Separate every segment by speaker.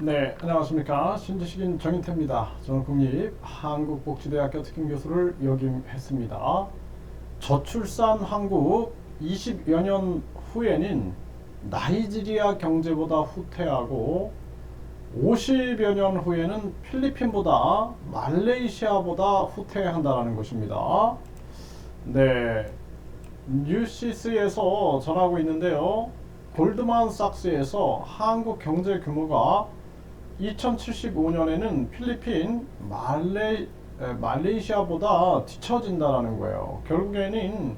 Speaker 1: 네, 안녕하십니까. 신지식인 정인태입니다. 저는 국립 한국복지대학교 특임교수를 역임했습니다. 저출산 한국 20여 년 후에는 나이지리아 경제보다 후퇴하고 50여 년 후에는 필리핀보다 말레이시아보다 후퇴한다는 것입니다. 네, 뉴시스에서 전하고 있는데요. 골드만삭스에서 한국 경제 규모가 2075년에는 필리핀, 말레, 에, 말레이시아보다 뒤처진다라는 거예요. 결국에는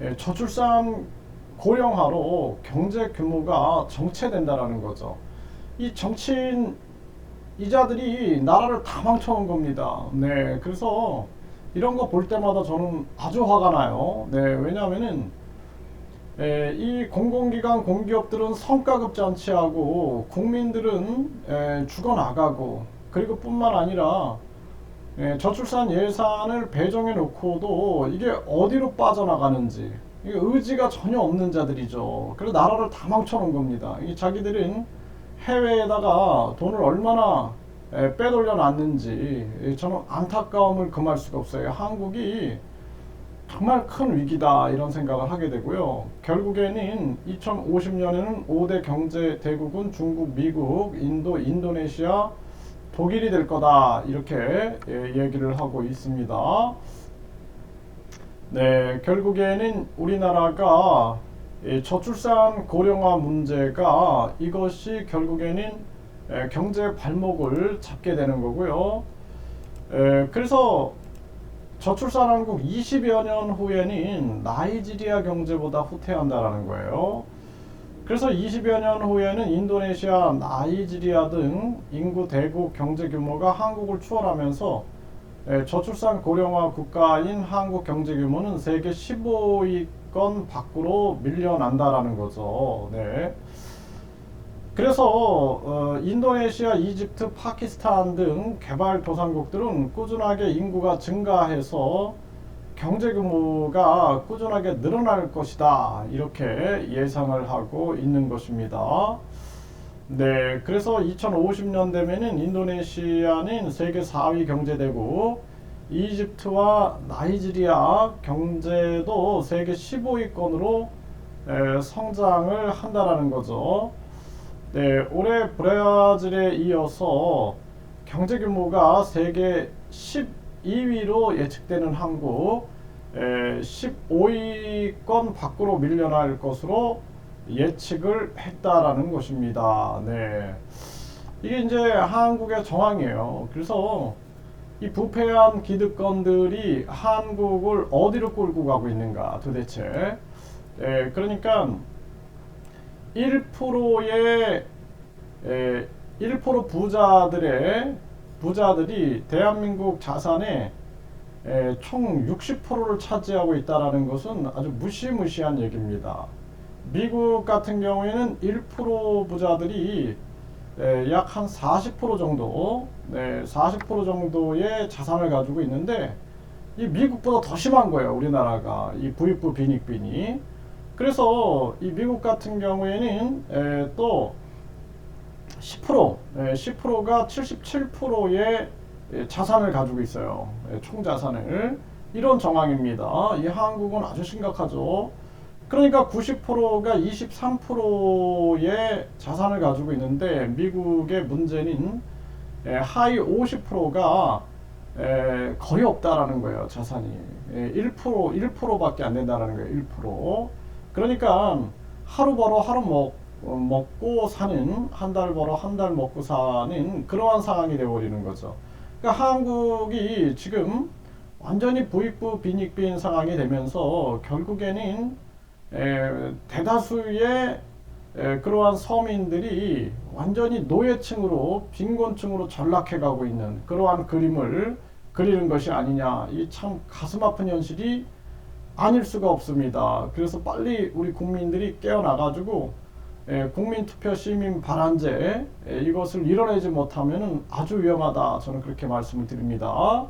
Speaker 1: 에, 저출산 고령화로 경제 규모가 정체된다라는 거죠. 이 정치인 이자들이 나라를 다 망쳐놓은 겁니다. 네, 그래서 이런 거 볼 때마다 저는 아주 화가 나요. 네, 왜냐하면은 에, 이 공공기관 공기업들은 성과급 잔치하고 국민들은 에, 죽어나가고 그리고 뿐만 아니라 에, 저출산 예산을 배정해 놓고도 이게 어디로 빠져나가는지 이게 의지가 전혀 없는 자들이죠. 그래서 나라를 다 망쳐놓은 겁니다. 이 자기들은 해외에다가 돈을 얼마나 에, 빼돌려 놨는지 에, 저는 안타까움을 금할 수가 없어요. 한국이 정말 큰 위기다 이런 생각을 하게 되고요. 결국에는 2050년에는 5대 경제 대국은 중국, 미국, 인도, 인도네시아, 독일이 될 거다 이렇게 예, 얘기를 하고 있습니다. 네, 결국에는 우리나라가 이 저출산 고령화 문제가 이것이 결국에는 에, 경제 발목을 잡게 되는 거고요. 에, 그래서 저출산 한국 20여 년 후에는 나이지리아 경제보다 후퇴한다라는 거예요. 그래서 20여 년 후에는 인도네시아, 나이지리아 등 인구 대국 경제 규모가 한국을 추월하면서 에, 저출산 고령화 국가인 한국 경제 규모는 세계 15위권 밖으로 밀려난다라는 거죠. 네. 그래서 어, 인도네시아, 이집트, 파키스탄 등 개발 도상국들은 꾸준하게 인구가 증가해서 경제 규모가 꾸준하게 늘어날 것이다 이렇게 예상을 하고 있는 것입니다. 네, 그래서 2050년 되면은 인도네시아는 세계 4위 경제대국, 이집트와 나이지리아 경제도 세계 15위권으로 성장을 한다라는 거죠. 네, 올해 브라질에 이어서 경제 규모가 세계 12위로 예측되는 한국, 에, 15위권 밖으로 밀려날 것으로 예측을 했다라는 것입니다. 네. 이게 이제 한국의 정황이에요. 그래서 이 부패한 기득권들이 한국을 어디로 끌고 가고 있는가 도대체. 네, 그러니까 1%의 에, 1% 부자들의 부자들이 대한민국 자산의 에, 총 60%를 차지하고 있다라는 것은 아주 무시무시한 얘기입니다. 미국 같은 경우에는 1% 부자들이 약 한 40% 정도, 네, 40% 정도의 자산을 가지고 있는데 이 미국보다 더 심한 거예요. 우리나라가 이 부익부 빈익빈이. 그래서 이 미국 같은 경우에는 에, 또 10%, 에, 10%가 77%의 자산을 가지고 있어요. 에, 총 자산을 이런 정황입니다. 이 한국은 아주 심각하죠. 그러니까 90%가 23%의 자산을 가지고 있는데 미국의 문제는 에, 하위 50%가 에, 거의 없다라는 거예요. 자산이 에, 1% 1%밖에 안 된다라는 거예요. 1%. 그러니까 하루 벌어 하루 먹, 어, 먹고 사는 한 달 벌어 한 달 먹고 사는 그러한 상황이 되어버리는 거죠. 그러니까 한국이 지금 완전히 부익부 빈익빈 상황이 되면서 결국에는 에, 대다수의 에, 그러한 서민들이 완전히 노예층으로 빈곤층으로 전락해 가고 있는 그러한 그림을 그리는 것이 아니냐 이 참 가슴 아픈 현실이 아닐 수가 없습니다. 그래서 빨리 우리 국민들이 깨어나가지고 에, 국민투표 시민 발안제 에, 이것을 이뤄내지 못하면 아주 위험하다 저는 그렇게 말씀을 드립니다.